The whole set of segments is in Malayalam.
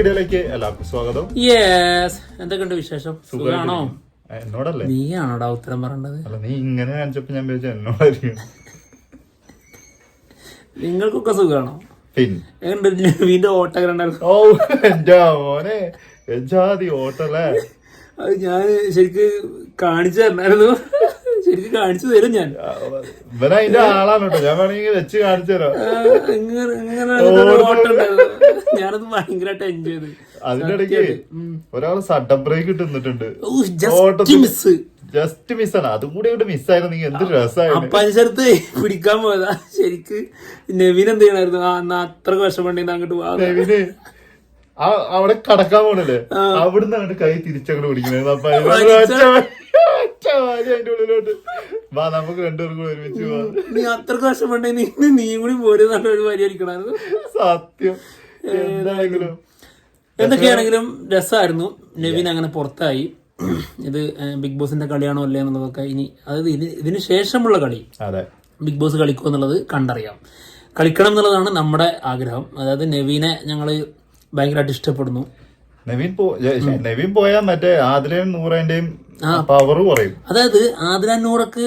വീഡിയോയിലേക്ക് എല്ലാവർക്കും സ്വാഗതം. യെസ് എന്തൊക്കെയുണ്ട് വിശേഷം? സുഖമാണോ എന്നോടല്ലേ? നീ ആണോടാ ഉത്തരം പറയേണ്ടത്? അല്ല നീ ഇങ്ങനെ കാണിച്ചപ്പോ ഞാൻ വിചാരിച്ചു എന്നോടായിരിക്കും. നിങ്ങൾക്കൊക്കെ സുഖമാണോ പിന്നെ ഓട്ടൊക്കെ ഉണ്ടായിരുന്നു ഓ എന്റെ മോനെ. എജാതി ഓട്ടല്ലേ? അത് ഞാൻ ശരിക്ക് കാണിച്ചു തരണായിരുന്നു ശരിക്ക് കാണിച്ചു തരും ഞാൻ. അതിന്റെ ആളാണ് കേട്ടോ. ഞാൻ വേണമെങ്കിൽ വെച്ച് കാണിച്ചു തരാം. ഇങ്ങനെ ഇങ്ങനെ ഒരു ഓട്ടം ഉണ്ടായിരുന്നു ഞാനത് ഭയങ്കരമായിട്ട് എൻജോയ് ചെയ്ത്. അതിന്റെ ഇടയ്ക്ക് ഒരാൾ സഡൻ ബ്രേക്ക് ഇട്ടുന്നിട്ടുണ്ട് ഓ, just miss. ജസ്റ്റ് മിസ്സാണ് അതും കൂടി ഇവിടെ മിസ്സായിരുന്നെങ്കിൽ എന്ത് രസമായിരുന്നു അപ്പനുസരത്ത് പിടിക്കാൻ പോയതാ. ശരിക്ക് നവീൻ എന്ത് ചെയ്യണായിരുന്നു? ആ എന്നാ അത്ര വിഷമുണ്ടെങ്കിൽ അങ്ങോട്ട് പോവാ നെവിന് ആ അവിടെ കടക്കാൻ പോണല്ലേ? അവിടുന്ന് അങ്ങോട്ട് കൈ തിരിച്ചങ്ങോട്ട് പിടിക്കുന്നത് അപ്പൊ അതിന്റെ ഉള്ളിലോട്ട്. വാ നമുക്ക് കൂടെ ഒരുമിച്ച് പോവാ നീ അത്രയ്ക്ക് വിഷമുണ്ടെങ്കിൽ നീ നീ കൂടി പോരുന്ന ഒരു വരി സത്യം. എന്താണെങ്കിലും. എന്തൊക്കെയാണെങ്കിലും രസമായിരുന്നു നവീൻ അങ്ങനെ പുറത്തായി. ഇത് ബിഗ് ബോസിന്റെ കളിയാണോ അല്ലേ എന്നുള്ളതൊക്കെ ഇനി അതായത് ഇത് ഇതിന് ശേഷമുള്ള കളി. അതെ. ബിഗ് ബോസ് കളിക്കുക എന്നുള്ളത് കണ്ടറിയാം. കളിക്കണം എന്നുള്ളതാണ് നമ്മുടെ ആഗ്രഹം. അതായത് നവീനെ ഞങ്ങൾ ഭയങ്കരമായിട്ട് ഇഷ്ടപ്പെടുന്നു. നവീൻ പോ നവീൻ പോയാൽ മറ്റേ ആദിലയും നൂറേന്റെയും പവർ കുറയും. അതായത് ആദിരാനൂറക്ക്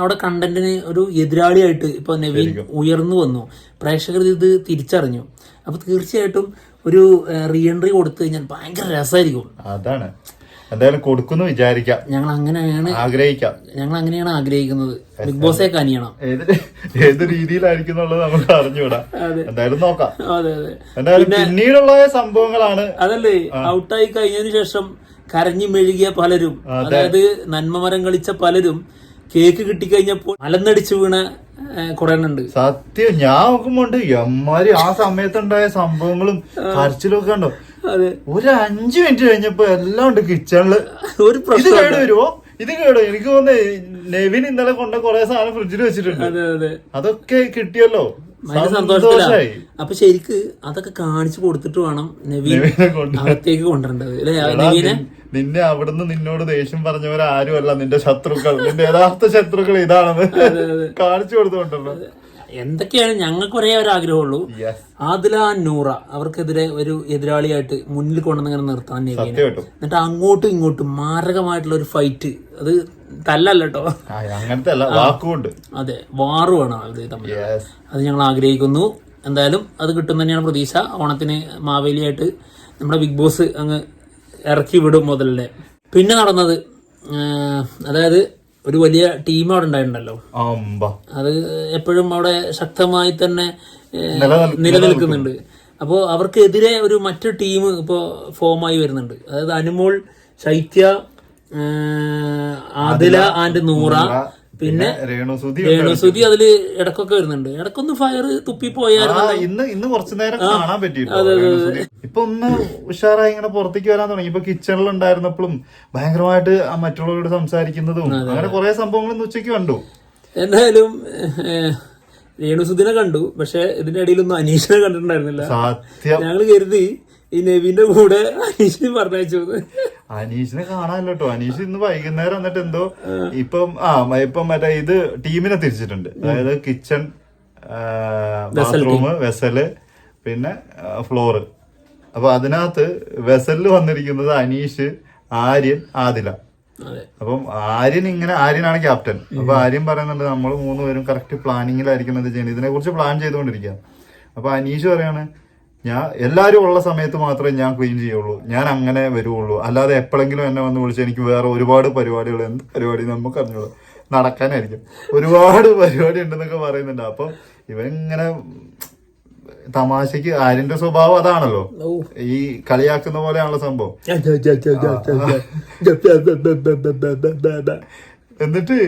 അവിടെ കണ്ടന്റിന് ഒരു എതിരാളിയായിട്ട് ഇപ്പൊ നവീൻ ഉയർന്നു വന്നു. പ്രേക്ഷകർ ഇത് തിരിച്ചറിഞ്ഞു. അപ്പൊ തീർച്ചയായിട്ടും ഒരു റീ എൻട്രി കൊടുത്തു കഴിഞ്ഞാൽ ഭയങ്കര രസമായിരിക്കും അതാണ്. എന്തായാലും കൊടുക്കുന്നു വിചാരിക്കാം. ഞങ്ങൾ അങ്ങനെയാണ് ആഗ്രഹിക്കാം ഞങ്ങൾ അങ്ങനെയാണ് ആഗ്രഹിക്കുന്നത് ബിഗ് ബോസെ കനിയണം ഏത് ഏത് രീതിയിലായിരിക്കും എന്നുള്ളത് നമുക്ക് അറിഞ്ഞുകൂടാ. എന്തായാലും നോക്കാം. അതെ അതെ. എന്തായാലും പിന്നീടുള്ള സംഭവങ്ങളാണ്. അതല്ലേ ഔട്ടായി കഴിഞ്ഞതിന് ശേഷം കരഞ്ഞു മെഴുകിയ പലരും അതായത് നന്മമരം കളിച്ച പലരും കേക്ക് കിട്ടിക്കഴിഞ്ഞപ്പോൾ അലന്നടിച്ചു വീണ കുറെ ഉണ്ട്. സത്യം ഞാൻ നോക്കുമ്പോണ്ട് എമ്മാരി ആ സമയത്തുണ്ടായ സംഭവങ്ങളും കരച്ചിലൊക്കെ ഉണ്ടോ ഒരു അഞ്ചു മിനിറ്റ് കഴിഞ്ഞപ്പോ എല്ലാം ഉണ്ട് കിച്ചണിൽ. ഒരു പ്രശ്നം വരുമോ ഇത് കേടോ എനിക്ക് തോന്നുന്നു നെവിൻ ഇന്നലെ കൊണ്ട കുറെ സാധനം ഫ്രിഡ്ജിൽ വെച്ചിട്ടുണ്ട്. അതെ അതെ. അതൊക്കെ കിട്ടിയല്ലോ. അപ്പൊ ശരിക്ക് അതൊക്കെ കാണിച്ചു കൊടുത്തിട്ട് വേണം നവീൻ അകത്തേക്ക് കൊണ്ടുവരേണ്ടത്. അല്ലെ? നെവിനെ നിന്നെ അവിടുന്ന് നിന്നോട് ദേഷ്യം പറഞ്ഞവരാരുമല്ല നിന്റെ ശത്രുക്കൾ. നിന്റെ യഥാർത്ഥ ശത്രുക്കൾ ഇതാണെന്ന് കാണിച്ചു കൊടുത്തോണ്ടല്ലോ എന്തൊക്കെയാണ് ഞങ്ങൾക്ക് ഒരേ ഒരു ആഗ്രഹമുള്ളൂ. ആദില നൂറ അവർക്കെതിരെ ഒരു എതിരാളിയായിട്ട് മുന്നിൽ കൊണ്ടുവന്നിങ്ങനെ നിർത്താൻ എന്നിട്ട് അങ്ങോട്ടും ഇങ്ങോട്ടും മാരകമായിട്ടുള്ള ഒരു ഫൈറ്റ് അത് തല്ലല്ല കേട്ടോ. വാറു അങ്ങനത്തെ അല്ല വാക്കുകൊണ്ട്. അതെ. വാറുമാണ് തമ്മിൽ അത് ഞങ്ങൾ ആഗ്രഹിക്കുന്നു. എന്തായാലും അത് കിട്ടും തന്നെയാണ് പ്രതീക്ഷ. ഓണത്തിന് മാവേലിയായിട്ട് നമ്മുടെ ബിഗ് ബോസ് അങ്ങ് ഇറക്കി വിടും മുതലേ പിന്നെ നടന്നത് അതായത് ഒരു വലിയ ടീം അവിടെ ഉണ്ടായിട്ടുണ്ടല്ലോ അത് എപ്പോഴും അവിടെ ശക്തമായി തന്നെ നിലനിൽക്കുന്നുണ്ട്. അപ്പോൾ അവർക്കെതിരെ ഒരു മറ്റു ടീം ഇപ്പോൾ ഫോമായി വരുന്നുണ്ട്. അതായത് അനുമോൾ ശൈത്യ ആദില ആൻഡ് നൂറ. പിന്നെ രേണുസുതി രേണുസുതി അതിൽ ഇടക്കൊക്കെ വരുന്നുണ്ട്. ഇടക്കൊന്ന് ഫയർ തുപ്പി പോയായിരുന്നു. ഇന്ന് ഇന്ന് കുറച്ചു നേരം കാണാൻ പറ്റിയിട്ടുണ്ട് ഇപ്പൊ ഒന്ന് ഉഷാറായി ഇങ്ങനെ പുറത്തേക്ക് വരാൻ തുടങ്ങി. ഇപ്പൊ കിച്ചണിൽ ഉണ്ടായിരുന്നപ്പോഴും ഭയങ്കരമായിട്ട് ആ മറ്റുള്ളവരോട് സംസാരിക്കുന്നതും അങ്ങനെ കുറെ സംഭവങ്ങൾ ഇന്ന് ഉച്ചയ്ക്ക് കണ്ടു. എന്തായാലും രേണുസുദിനെ കണ്ടു. പക്ഷെ ഇതിന്റെ ഇടയിലൊന്നും അനീഷിനെ കണ്ടിട്ടുണ്ടായിരുന്നില്ല. സത്യം. ഞങ്ങൾ കരുതി ഈ നവീന്റെ കൂടെ അനീഷിനെ പറഞ്ഞു. അനീഷിനെ കാണാനല്ലോ കേട്ടോ അനീഷ് ഇന്ന് വൈകുന്നേരം എന്നിട്ട് എന്തോ ഇപ്പം ആ ഇപ്പം മറ്റേ ഇത് ടീമിനെ തിരിച്ചിട്ടുണ്ട്. അതായത് കിച്ചൺ ബാത്റൂം വെസൽ പിന്നെ ഫ്ലോറ്. അപ്പൊ അതിനകത്ത് വെസലിൽ വന്നിരിക്കുന്നത് അനീഷ് ആര്യൻ ആദില. അതെ. അപ്പം ആര്യൻ ഇങ്ങനെ ആര്യനാണ് ക്യാപ്റ്റൻ. അപ്പൊ ആര്യൻ പറയുന്നുണ്ട് നമ്മൾ മൂന്നുപേരും കറക്റ്റ് പ്ലാനിങ്ങിലായിരിക്കും ഇത് ചെയ്യുന്നത് ഇതിനെ കുറിച്ച് പ്ലാൻ ചെയ്തുകൊണ്ടിരിക്കുക അപ്പൊ അനീഷ് പറയാണ് ഞാൻ എല്ലാവരും ഉള്ള സമയത്ത് മാത്രമേ ഞാൻ ക്ലീൻ ചെയ്യുള്ളൂ ഞാൻ അങ്ങനെ വരുവുള്ളൂ അല്ലാതെ എപ്പോഴെങ്കിലും എന്നെ വന്ന് വിളിച്ച് എനിക്ക് വേറെ ഒരുപാട് പരിപാടികൾ എന്ത് പരിപാടി നമുക്ക് അറിഞ്ഞോളൂ നടക്കാനായിരിക്കും ഒരുപാട് പരിപാടി ഉണ്ടെന്നൊക്കെ പറയുന്നുണ്ട് അപ്പൊ ഇവൻ ഇങ്ങനെ തമാശക്ക് ആര്യന്റെ സ്വഭാവം അതാണല്ലോ ഈ കളിയാക്കുന്ന പോലെയാണല്ലോ സംഭവം എന്നിട്ട്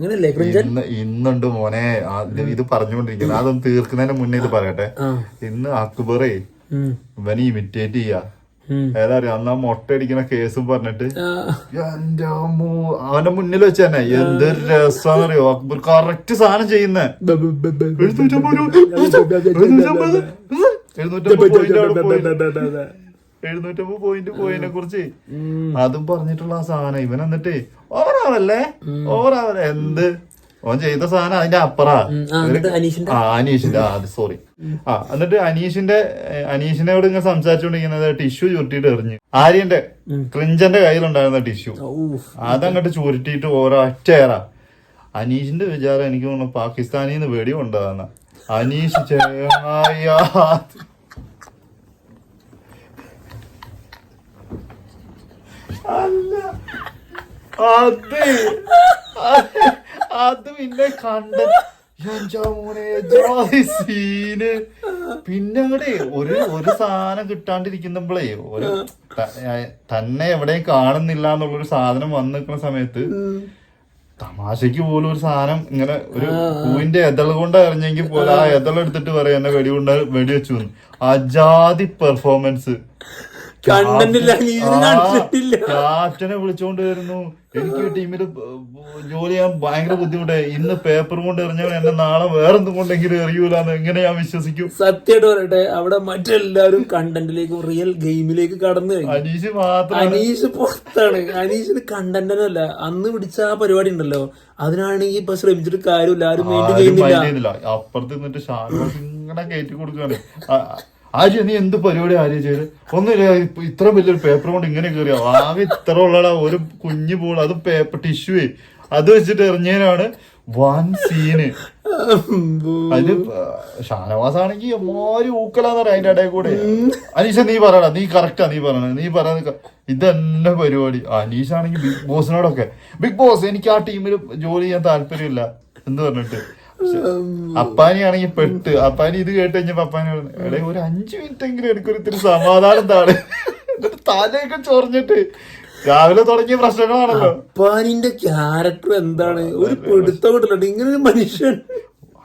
അങ്ങനല്ലേ ക്രിഞ്ചൻ ഇന്ന് ഇന്നുണ്ട് മോനെ ആദ്യം ഇത് പറഞ്ഞുകൊണ്ടിരിക്കുന്നത് അതൊന്ന് തീർക്കുന്നതിന് മുന്നേ ഇത് പറയട്ടെ ഇന്ന് അക്ബറേ. ഇവനെ ഇമിറ്റേറ്റ് ചെയ്യാ ഉം. ഏതാ അറിയാം അന്ന് ആ മുട്ട കേസും പറഞ്ഞിട്ട് എന്റെ അവന്റെ മുന്നിൽ വെച്ച് തന്നെ എന്ത് രസാന്നറിയോ അക്ബർ കറക്റ്റ് സാധനം ചെയ്യുന്നേ എഴുന്നൂറ്റമ്പത് എഴുന്നൂറ്റമ്പത്, point അവിടെ പോയി. എഴുന്നൂറ്റമ്പത് പോയിന്റ് പോയതിനെ കുറിച്ച്. അതും പറഞ്ഞിട്ടുള്ള ആ സാധനം. ഇവൻ എന്നിട്ട് ഓവറാവല്ലേ? ഓവറാവല്ലേ? എന്ത്? ഓൻ ചെയ്ത സാധനം അതിന്റെ അപ്പറ. ആ, അനീഷിന്റെ? ആ സോറി ആ എന്നിട്ട് അനീഷിന്റെ അനീഷിനോട് ഇങ്ങനെ സംസാരിച്ചുകൊണ്ടിരിക്കുന്നത് ടിഷ്യൂ ചുരുട്ടിയിട്ട് എറിഞ്ഞു. ആര്യന്റെ ക്രിഞ്ചന്റെ കയ്യിലുണ്ടായിരുന്ന ടിഷ്യൂ. അതങ്ങോട്ട് ചുരുട്ടിയിട്ട് ഓരോ ഒറ്റയേറാ അനീഷിന്റെ വിചാരം എനിക്ക് തോന്നുന്നു പാകിസ്ഥാനിൽ നിന്ന് വെടി കൊണ്ടതാണ് അനീഷ് ചേങ്ങായ അല്ല. അത്. അത് പിന്നെ കണ്ട സീന്. പിന്നെ അങ്ങടെ ഒരു ഒരു സാധനം കിട്ടാണ്ടിരിക്കുമ്പോഴേ ഒരു തന്നെ എവിടെയും കാണുന്നില്ല എന്നുള്ളൊരു സാധനം വന്നു നിൽക്കുന്ന സമയത്ത് തമാശക്ക് പോലും ഒരു സാധനം ഇങ്ങനെ ഒരു പൂവിന്റെ എതൾ കൊണ്ട് എറിഞ്ഞെങ്കിൽ പോലും ആ എതൾ എടുത്തിട്ട് പറയാ എന്നെ വെടി കൊണ്ട് വെടി വെച്ചു. അജാതി പെർഫോമൻസ് അനീഷിന് കണ്ടിട്ടില്ല. ക്യാപ്റ്റനെ വിളിച്ചോണ്ട് വരുന്നു എനിക്ക് ടീമിൽ ജോലി ചെയ്യാൻ ഭയങ്കര ബുദ്ധിമുട്ടായി. ഇന്ന് പേപ്പർ കൊണ്ട് എറിഞ്ഞവൻ എന്നെ നാളെ വേറെന്തും കൊണ്ടെങ്കിലും എറിയൂലെന്ന് എങ്ങനെ ഞാൻ വിശ്വസിക്കും? സത്യമായിട്ട് പറയട്ടെ അവിടെ മറ്റെല്ലാവരും കണ്ടന്റിലേക്കും റിയൽ ഗെയിമിലേക്ക് കടന്നു അനീഷ് മാത്രം അനീഷ് പുറത്താണ്. അനീഷിന് കണ്ടന്റനല്ല അന്ന് പിടിച്ച ആ പരിപാടി ഉണ്ടല്ലോ. അതിനാണെങ്കിൽ ഇപ്പൊ ശ്രമിച്ചിട്ട് കാര്യമില്ല ആരും മെയിന്റെയിൻ ചെയ്യുന്നില്ല. അപ്പുറത്ത് നിന്നിട്ട് ഷാനവാസ് ഇങ്ങനെ കയറ്റി കൊടുക്കുകയാണ് ആര്യ നീ എന്ത് പരിപാടി ആര്യ ചെയ്ത് ഒന്നുമില്ല ഇത്ര വലിയൊരു പേപ്പർ കൊണ്ട് ഇങ്ങനെ കയറിയോ ആകെ ഇത്ര ഉള്ളടാ ഒരു കുഞ്ഞു പോൾ അത് പേപ്പർ ടിഷ്യൂ അത് വെച്ചിട്ട് എറിഞ്ഞതിനാണ് വൺ സീന് അതിൽ ഷാനവാസ് ആണെങ്കിൽ എമ്മാരി ഊക്കലാന്ന് പറയാം അതിന്റെ ഇടയിൽ കൂടെ. അനീഷ നീ പറയടാ നീ കറക്റ്റാ നീ പറയണ നീ പറയുന്ന ഇതെന്നെ പരിപാടി. അനീഷ് ആണെങ്കിൽ ബിഗ് ബോസിനോടൊക്കെ ബിഗ് ബോസ് എനിക്ക് ആ ടീമിൽ ജോലി ചെയ്യാൻ താല്പര്യമില്ല എന്ന് പറഞ്ഞിട്ട്. അപ്പാനി ആണെങ്കിൽ പെട്ട്. അപ്പാനി ഇത് കേട്ട് കഴിഞ്ഞപ്പോ അപ്പാനി പറഞ്ഞു എടേ ഒരു അഞ്ചു മിനിറ്റ് എങ്കിലും എനിക്കൊരു ഇത്തിരി സമാധാനം താണ് എന്നിട്ട് തലയൊക്കെ ചൊറിഞ്ഞിട്ട് രാവിലെ തുടങ്ങിയ പ്രശ്നങ്ങളാണല്ലോ. അപ്പാനിന്റെ ക്യാരക്ടർ എന്താണ്? ഒരു പിടുത്തം കിട്ടില്ല ഇങ്ങനെ ഒരു മനുഷ്യൻ.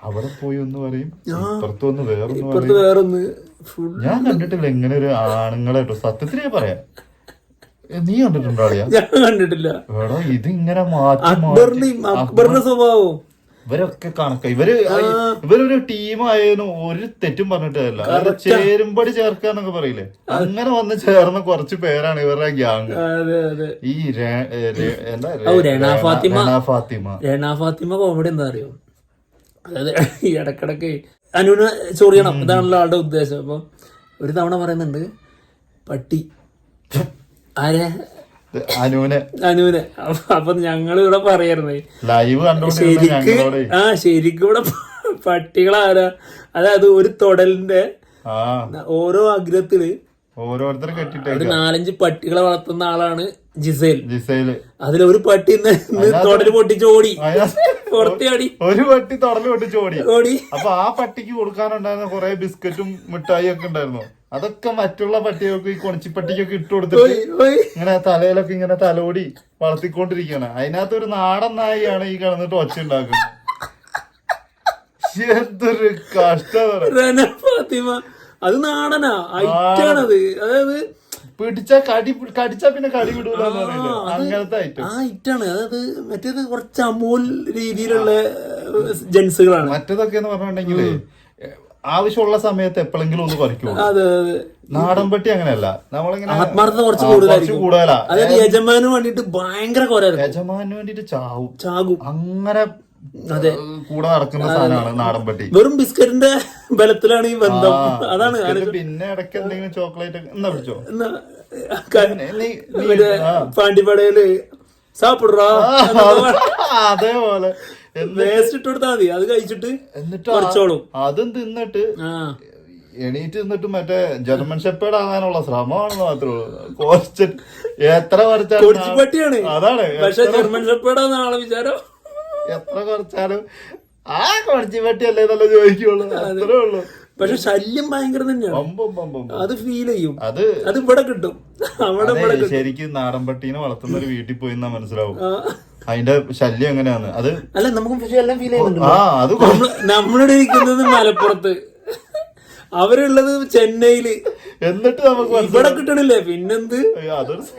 അവിടെ പോയി ഒന്ന് പറയും ഇപ്പുറത്ത് ഒന്ന് വേറൊന്ന് വേറൊന്ന് ഞാൻ കണ്ടിട്ടില്ല ഇങ്ങനെ ഒരു ആണുങ്ങളെ ഞാൻ പറയാം. നീ കണ്ടിട്ടുണ്ടോ ഞാൻ കണ്ടിട്ടില്ല. എടാ ഇത് ഇങ്ങനെ മാറ്റി. അക്ബറിന്റെ സ്വഭാവവും. ഇവരൊക്കെ കണക്ക. ഇവർ ഇവരൊരു ടീമായതിനും ഒരു തെറ്റും പറഞ്ഞിട്ടല്ല. ചേരുമ്പടി ചേർക്കുക എന്നൊക്കെ പറയില്ലേ? അങ്ങനെ വന്ന് ചേർന്ന കുറച്ച് പേരാണ് ഇവരുടെ ഗ്യാങ് ഈ ഫാത്തിമ. കോമഡി എന്താ അറിയോ? അതായത് ഈ ഇടക്കിടക്ക് അനുവിന് ചൊറിയണം ഇതാണല്ലോ ആളുടെ ഉദ്ദേശം. അപ്പൊ ഒരു തവണ പറയുന്നുണ്ട് പട്ടി. ആരെ? അനുവിനെ. അനുവിനെ. അപ്പൊ- ഞങ്ങൾ ഞങ്ങൾ ഇവിടെ പറയായിരുന്നേ. ലൈവ് ശരിക്ക് ആ ശരിക്കും ഇവിടെ പട്ടികളാരാ അതായത് ഒരു തൊടലിന്റെ ഓരോ അഗ്രത്തിൽ കെട്ടിട്ട് ഒരു കെട്ടിട്ടേക്ക നാലഞ്ച് പട്ടികളെ വളർത്തുന്ന ആളാണ് ജിസേൽ. ജിസയിൽ അതിലൊരു പട്ടി ഇന്ന് തൊടൽ പൊട്ടിച്ച് ഓടി. പുറത്തേടി ഒരു പട്ടി തുടൽ പൊട്ടിച്ച് ഓടി. ഓടി. അപ്പൊ ആ പട്ടിക്ക് കൊടുക്കാനുണ്ടായിരുന്ന കുറെ ബിസ്ക്കറ്റും മിഠായി ഒക്കെ ഉണ്ടായിരുന്നു. അതൊക്കെ മറ്റുള്ള പട്ടികൾക്ക് ഈ കൊണച്ചിപ്പട്ടിക്കൊക്കെ ഇട്ട് കൊടുത്തിട്ട്. ഇങ്ങനെ തലയിലൊക്കെ ഇങ്ങനെ തലോടി വളർത്തിക്കൊണ്ടിരിക്കുകയാണ്. അതിനകത്ത് ഒരു നാടൻ നായിയാണ് ഈ കിടന്നിട്ട് ഒച്ച ഉണ്ടാക്കുന്നത്. എന്തൊരു കഷ്ടം അത് നാടനാ. ഐറ്റാണത്. അതായത് പിടിച്ച കടി കടിച്ചാ പിന്നെ കടി അങ്ങനത്തെ ഐറ്റം ആ ഐറ്റാണ് അതായത് മറ്റേത് കുറച്ച് അമൂൽ രീതിയിലുള്ള ജെൻസുകളാണ്. മറ്റേതൊക്കെ എന്ന് പറഞ്ഞിട്ടുണ്ടെങ്കിൽ ആവശ്യമുള്ള സമയത്ത് എപ്പോഴെങ്കിലും ഒന്ന് കുറയ്ക്കും നാടൻ പട്ടി അങ്ങനെയല്ല. നമ്മളിങ്ങനെ ആത്മാർത്ഥത കുറച്ച് കൂടുതലാ. അതായത് യജമാന് വേണ്ടിട്ട് ഭയങ്കര യജമാന് വേണ്ടിട്ട് ചാവും. ചാകും. അങ്ങനെ. കൂടെ നടക്കുന്ന സാധനമാണ് നാടൻ പട്ടി. വെറും ബിസ്ക്കറ്റിന്റെ ബലത്തിലാണ് ഈ ബന്ധം. അതാണ് പിന്നെ ഇടയ്ക്ക് എന്തെങ്കിലും ചോക്ലേറ്റ് എന്നാ പിടിച്ചോ പാണ്ടിപ്പടയിൽ സാപ്പിടുറാ അതേപോലെ. വേസ്റ്റ് ഇട്ട് കൊടുത്താൽ മതി. അത് കഴിച്ചിട്ട് കുറച്ചോളും. അതും തിന്നിട്ട് എണീറ്റ് നിന്നിട്ട് മറ്റേ ജർമ്മൻ ഷെപ്പേഡ് ആകാനുള്ള ശ്രമമാണെന്ന് മാത്രമേ കുറച്ച് എത്ര വരച്ചാണ് അതാണ് പക്ഷെ ജർമ്മൻ ഷെപ്പേഡ് ആളെ വിചാരം? എത്ര കുറച്ചാലും ആ കുറച്ചു അല്ലേ നല്ല ചോദിക്കുള്ളൂ. അത്രേ ഉള്ളൂ. പക്ഷെ ശല്യം ഭയങ്കര തന്നെയാണ്. അത് ഫീൽ ചെയ്യും. അത് അത് ഇവിടെ കിട്ടും. അവിടെ ഇവിടെ ശരിക്കും നാടൻ പട്ടീനെ വളർത്തുന്ന ഒരു വീട്ടിൽ പോയി എന്നാ മനസ്സിലാവും. അതിന്റെ ശല്യം എങ്ങനെയാണ്? അത് അല്ല നമുക്ക് പക്ഷെ എല്ലാം ഫീൽ ചെയ്യുന്നുണ്ട്. നമ്മളിവിടെ ഇരിക്കുന്നത് മലപ്പുറത്ത്. അവരുള്ളത് ചെന്നൈയിൽ. എന്നിട്ട് നമുക്ക് ഇവിടെ കിട്ടണില്ലേ? പിന്നെന്ത്?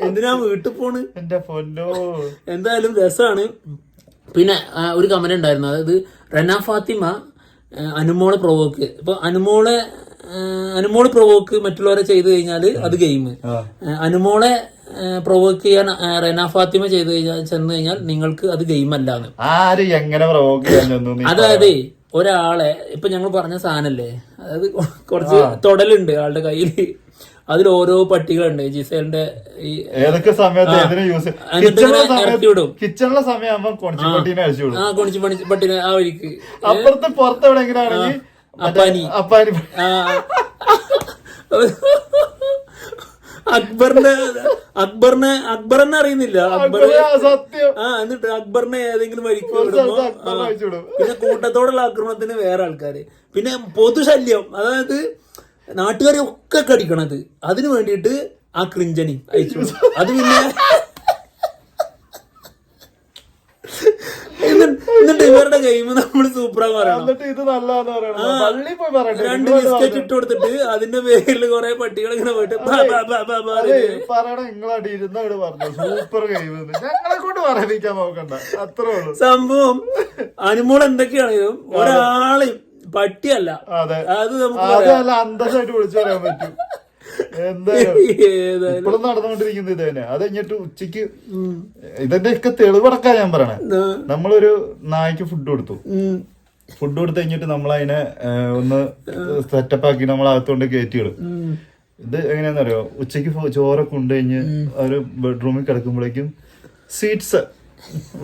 എന്തിനാ വീട്ടിൽ പോണ്? എന്റെ പൊന്നോ. എന്തായാലും രസമാണ് പിന്നെ ഒരു കമന്റ് ഉണ്ടായിരുന്നു. അതായത് റന ഫാത്തിമ അനുമോളെ പ്രൊവോക്ക് ഇപ്പൊ അനുമോളെ അനുമോൾ പ്രൊവോക്ക് മറ്റുള്ളവരെ ചെയ്തു കഴിഞ്ഞാൽ അത് ഗെയിം അനുമോളെ പ്രൊവോക്ക് ചെയ്യാൻ റന റെന ഫാത്തിമ ചെയ്തു കഴിഞ്ഞാൽ ചെന്ന് കഴിഞ്ഞാൽ നിങ്ങൾക്ക് അത് ഗെയിം അല്ലാന്ന്. ആര് എങ്ങനെ പ്രവോക്ക് ചെയ്യാൻ അതായത് ഒരാളെ ഇപ്പൊ ഞങ്ങൾ പറഞ്ഞ സാധനല്ലേ? അതായത് കുറച്ച് തൊടലുണ്ട് ആളുടെ കയ്യിൽ അതിൽ ഓരോ പട്ടികളുണ്ട് ജിസേലിന്റെ ഈ ഏതൊക്കെ സമയത്ത് ഏതിനെ യൂസ് എന്നിട്ട് കിച്ചണിലെ സമയമാകുമ്പോ കൊണിച്ചിപ്പട്ടീനെ അഴിച്ചു വിടും. ആ കൊണിച്ച് പണി പട്ടിനെ ആ വഴിക്ക്. അപ്പുറത്ത് പുറത്ത് അപ്പാനി. അപ്പാനി. അക്ബറിനെ അക്ബറിനെ അക്ബറിനെ അറിയുന്നില്ല. അക്ബർ അക്ബറെ ആ എന്നിട്ട് അക്ബറിനെ ഏതെങ്കിലും വഴിക്ക്. പിന്നെ കൂട്ടത്തോടുള്ള ആക്രമണത്തിന് വേറെ ആൾക്കാര്. പിന്നെ പൊതുശല്യം. അതായത് നാട്ടുകാരെ ഒക്കെ കടിക്കണത്. അതിനു വേണ്ടിയിട്ട് ആ ക്രിഞ്ചനി അയച്ചു. അത് പിന്നെ എന്നിട്ട് ഇവരുടെ ഗെയിം നമ്മൾ സൂപ്പറാ പറയണം രണ്ട് ബിസ്ക്കറ്റ് ഇട്ട് കൊടുത്തിട്ട് അതിന്റെ പേരിൽ കുറെ പട്ടികൾ ഇങ്ങനെ പോയിട്ട് സൂപ്പർ ഗെയിം ഞങ്ങളെ കൊണ്ട് പറയിപ്പിക്കാൻ നോക്കണ്ട. അത്രേ ഉള്ളൂ. സംഭവം അനുമോൾ എന്തൊക്കെയാണെങ്കിലും ഒരാളെയും പട്ടിയല്ല. അതെ. നമുക്ക് അന്തസ്സായിട്ട് വിളിച്ചു പറയാൻ പറ്റും. ഇപ്പോഴും നടന്നുകൊണ്ടിരിക്കുന്നത് ഇത് തന്നെ. അത് കഴിഞ്ഞിട്ട് ഉച്ചയ്ക്ക് ഇതിന്റെ ഒക്കെ തെളിവടക്കാ ഞാൻ പറയണേ. നമ്മളൊരു നായ്ക്ക് ഫുഡ് കൊടുത്തു. ഫുഡ് കൊടുത്തു കഴിഞ്ഞിട്ട് നമ്മൾ അതിനെ ഒന്ന് സെറ്റപ്പ് ആക്കി നമ്മൾ അകത്തോണ്ട് കയറ്റിയിടും ഇത് എങ്ങനെയാണെന്നറിയോ? ഉച്ചയ്ക്ക് ചോറൊക്കെ ഉണ്ട് കഴിഞ്ഞ് ഒരു ബെഡ്റൂമിൽ കിടക്കുമ്പോഴേക്കും സ്വീറ്റ്സ്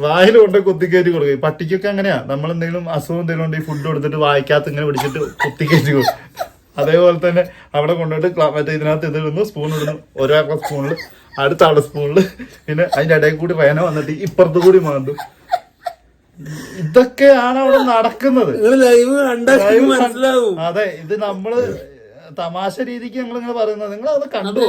വായിൽ കൊണ്ട് കുത്തിക്കയറ്റി കൊടുക്കും. പട്ടിക്കൊക്കെ അങ്ങനെയാ. നമ്മൾ എന്തെങ്കിലും അസുഖം എന്തെങ്കിലും ഉണ്ട് ഈ ഫുഡ് കൊടുത്തിട്ട് വായിക്കാത്ത ഇങ്ങനെ പിടിച്ചിട്ട് കുത്തിക്കയറ്റി കൊടുക്കും. അതേപോലെ തന്നെ അവിടെ കൊണ്ടുപോയിട്ട് മറ്റേ ഇതിനകത്ത് ഇതിടുന്നു സ്പൂൺ ഇടുന്നു. ഒരേ സ്പൂണിൽ അടുത്ത ആളുടെ സ്പൂണിൽ പിന്നെ അതിന്റെ ഇടയിൽ കൂടി വേന വന്നിട്ട് ഇപ്പുറത്ത് കൂടി മാന്തും. ഇതൊക്കെയാണ് അവിടെ നടക്കുന്നത്. ലൈവ് അതെ ഇത് നമ്മൾ തമാശ രീതിക്ക് ഞങ്ങൾ ഇങ്ങനെ പറയുന്നത് നിങ്ങൾ അത് കണ്ടു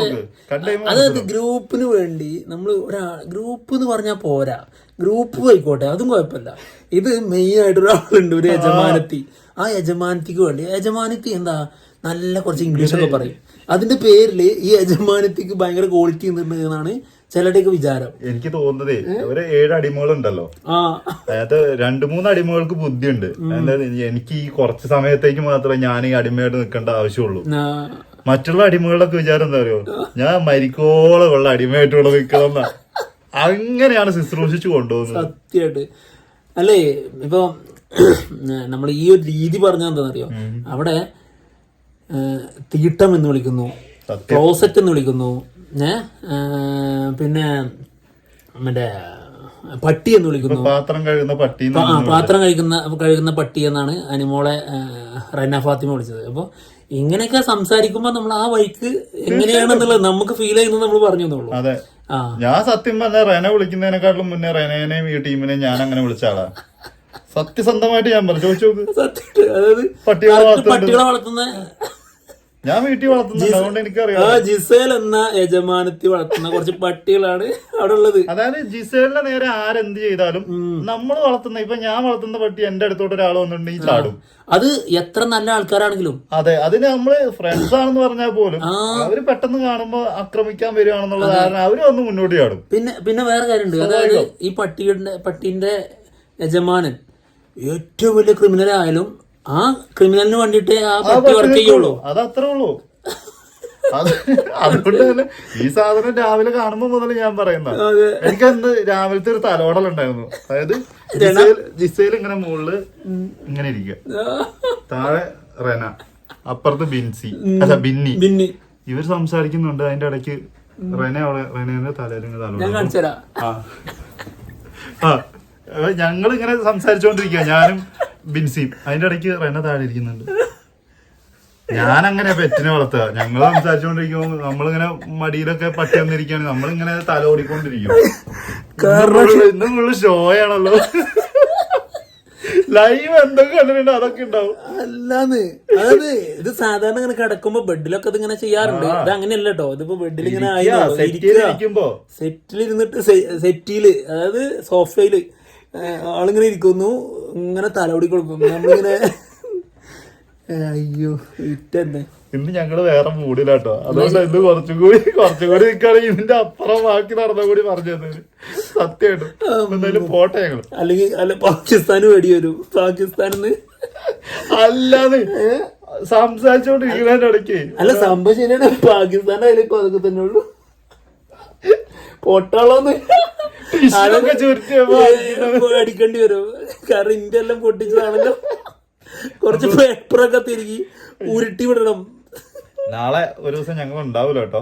കണ്ടു അതായത് ഗ്രൂപ്പിന് വേണ്ടി നമ്മൾ ഒരാ ഗ്രൂപ്പ് എന്ന് പറഞ്ഞാൽ പോരാ. ഗ്രൂപ്പ് ആയിക്കോട്ടെ അതും കുഴപ്പമില്ല. ഇത് മെയിൻ ആയിട്ട് ഒരാളുണ്ട് ഒരു യജമാനത്തി. ആ യജമാനത്തിക്ക് വേണ്ടി. യജമാനത്തി എന്താ? നല്ല കുറച്ച് ഇംഗ്ലീഷ് ഒക്കെ പറയും. അതിന്റെ പേരിൽ ഈ യജമാനത്തിക്ക് ഭയങ്കര ക്വാളിറ്റി എന്നാണ് ചിലരുടെയൊക്കെ വിചാരം. എനിക്ക് തോന്നുന്നതേ ഒരു ഏഴ് അടിമകളുണ്ടല്ലോ. അതിനകത്ത് രണ്ടു മൂന്ന് അടിമകൾക്ക് ബുദ്ധിയുണ്ട്. എനിക്ക് ഈ കുറച്ച് സമയത്തേക്ക് മാത്രമേ ഞാൻ ഈ അടിമയായിട്ട് നിൽക്കേണ്ട ആവശ്യമുള്ളൂ. മറ്റുള്ള അടിമകളുടെ വിചാരം എന്താ പറയുക ഞാൻ മരിക്കോളം ഉള്ള അടിമയായിട്ടുള്ള നിൽക്കണം അങ്ങനെയാണ് ശുശ്രൂഷിച്ചു കൊണ്ടുപോകുന്നത്. സത്യമായിട്ട്. അല്ലേ ഇപ്പൊ നമ്മൾ ഈ ഒരു രീതി പറഞ്ഞ എന്താണെന്നറിയോ അവിടെ തീട്ടം എന്ന് വിളിക്കുന്നു. ക്ലോസറ്റ് എന്ന് വിളിക്കുന്നു. പിന്നെ മറ്റേ പട്ടി എന്ന് വിളിക്കുന്നു. പാത്രം കഴുകുന്ന പട്ടി ആ, പാത്രം കഴിക്കുന്ന കഴുകുന്ന പട്ടി എന്നാണ് അനിമോളെ റൈന ഫാത്തിമ വിളിച്ചത്. അപ്പോൾ ഇങ്ങനെയൊക്കെ സംസാരിക്കുമ്പോൾ നമ്മൾ ആ വഴിക്ക് എങ്ങനെയാണെന്നുള്ളത് നമുക്ക് ഫീൽ ചെയ്യുന്നത് നമ്മൾ പറഞ്ഞു എന്നുള്ളൂ അതെ. ഞാൻ സത്യം പറഞ്ഞ റെന വിളിക്കുന്നതിനെക്കാട്ടിലും മുന്നേ റെനേനെയും ഈ ടീമിനെയും ഞാൻ അങ്ങനെ വിളിച്ച ആളാ. സത്യസന്ധമായിട്ട് ഞാൻ പറഞ്ഞു ചോദിച്ചു അതായത് പട്ടികളെ വളർത്തുന്ന ഞാൻ വീട്ടിൽ വളർത്തുന്നുണ്ട് അതുകൊണ്ട് എനിക്കറിയാം. ആ ജിസേൽ എന്ന യജമാനത്തി വളർത്തുന്ന കുറച്ച് പട്ടികളാണ് അവിടെ ഉള്ളത് അതായത് ജിസേലിന്റെ നേരെ ആരെന്ത് ചെയ്താലും നമ്മൾ വളർത്തുന്ന ഇപ്പൊ ഞാൻ വളർത്തുന്ന പട്ടി എന്റെ അടുത്തോട്ട് ഒരാൾ വന്നിട്ടുണ്ടെങ്കിൽ ചാടും. അത് എത്ര നല്ല ആൾക്കാരാണെങ്കിലും. അതെ അതിന് നമ്മൾ ഫ്രണ്ട്സ് ആണെന്ന് പറഞ്ഞാൽ പോലും അവർ പെട്ടെന്ന് കാണുമ്പോ ആക്രമിക്കാൻ വരികയാണെന്നുള്ള കാരണം അവർ വന്ന് മുന്നോട്ട് ചാടും. പിന്നെ പിന്നെ വേറെ കാര്യമുണ്ട്. അതായത് ഈ പട്ടിയുടെ പട്ടിന്റെ യജമാനൻ ഏറ്റവും വലിയ ക്രിമിനൽ ആയാലും ആ ക്രിമിനലിന് വേണ്ടിട്ട് ആ പട്ടി വർക്ക് ചെയ്യുള്ളൂ അത് അത്രേ ഉള്ളൂ. അത് അതുകൊണ്ട് തന്നെ ഈ സാധനം രാവിലെ കാണുമ്പോ മുതൽ ഞാൻ പറയുന്ന എനിക്ക് അന്ന് രാവിലത്തെ ഒരു തലോടൽ ഉണ്ടായിരുന്നു. അതായത് ജിസയിൽ ഇങ്ങനെ മുകളിൽ ഇങ്ങനെ ഇരിക്കുക താഴെ റെന അപ്പുറത്ത് ബിൻസി അല്ല ബിന്നി. ബിന്നി. ഇവർ സംസാരിക്കുന്നുണ്ട് അതിന്റെ ഇടയ്ക്ക് റെന അവിടെ റെനേന്റെ തലയിൽ തലോടും. ആ. ഞങ്ങൾ ഇങ്ങനെ സംസാരിച്ചോണ്ടിരിക്കുക ഞാനും ബിൻസിയും. അതിന്റെ ഇടയ്ക്ക് റെന താഴെ ഇരിക്കുന്നുണ്ട്. ഞാൻ അങ്ങനെ പെറ്റിനെ വളർത്തുക. ഞങ്ങൾ സംസാരിച്ചോണ്ടിരിക്കുമ്പോ നമ്മളിങ്ങനെ മടിയിലൊക്കെ പട്ടി വന്നിരിക്കുകയാണ്. നമ്മളിങ്ങനെ തല ഓടിക്കൊണ്ടിരിക്കും. ഇന്നും ഫുള്ള് ഷോ ആണല്ലോ. ലൈവ് എന്തൊക്കെ കണ്ടിട്ടുണ്ട്? അതൊക്കെ ഉണ്ടാവും. അല്ലാന്ന്. അതായത് ഇത് സാധാരണ ഇങ്ങനെ കിടക്കുമ്പോ ബെഡിലൊക്കെ ഇത് ഇങ്ങനെ ചെയ്യാറുണ്ട്. ഇത് അങ്ങനെയല്ല കേട്ടോ ഇതിപ്പോ ബെഡിൽ ഇങ്ങനെ സെറ്റിലിരുന്നിട്ട് സെറ്റിൽ അതായത് സോഫയിൽ. ആളിങ്ങനെ ഇരിക്കുന്നു. ഇങ്ങനെ തലോടി കൊടുക്കുന്നു. നമ്മളിങ്ങനെ അയ്യോ ഇറ്റന്നെ ഇന്ന് ഞങ്ങൾ വേറെ മൂടിലാട്ടോ. അതുകൊണ്ട് ഇന്ന് കുറച്ചും കൂടി കുറച്ചും കൂടി നിൽക്കുകയാണെങ്കിൽ ഇതിന്റെ അപ്പുറം ബാക്കി നടന്ന കൂടി പറഞ്ഞു തന്നെ സത്യമായിട്ടും എന്തായാലും പോട്ടെ ഞങ്ങൾ. അല്ലെങ്കിൽ അല്ല പാകിസ്ഥാന് വേടി വരും പാകിസ്ഥാനിന്ന് അല്ലാതെ സംസാരിച്ചോണ്ടിരിക്കുന്നതിന്റെ ഇടയ്ക്ക്. അല്ല സംഭവം ശരിയാണ്. പാകിസ്ഥാൻ അതിലേക്ക് അതൊക്കെ തന്നെ ഉള്ളു. പൊട്ടാളോന്ന്. ചുരുട്ടിയപ്പോ അടിക്കേണ്ടി വരും. കാരണം ഇന്ത്യ എല്ലാം പൊട്ടിച്ചതാണല്ലോ. കുറച്ച് പേപ്പറൊക്കെ തിരികെ ഉരുട്ടി വിടണം. നാളെ ഒരു ദിവസം ഞങ്ങൾ ഉണ്ടാവില്ല കേട്ടോ.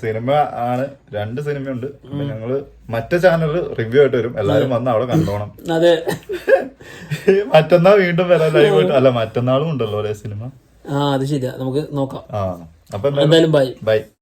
സിനിമ ആണ് രണ്ട് സിനിമയുണ്ട്. ഞങ്ങൾ മറ്റേ ചാനലിൽ റിവ്യൂ ആയിട്ട് വരും. എല്ലാരും വന്ന് അവിടെ കണ്ടോണം. അതെ. മറ്റന്നാൾ വീണ്ടും വരാൻ ലൈവ് ആയിട്ട്. അല്ല മറ്റന്നാളും ഉണ്ടല്ലോ ഒരേ സിനിമ. ആ അത് ശരിയാ. നമുക്ക് നോക്കാം. ആ. അപ്പൊ എന്തായാലും ബൈ ബൈ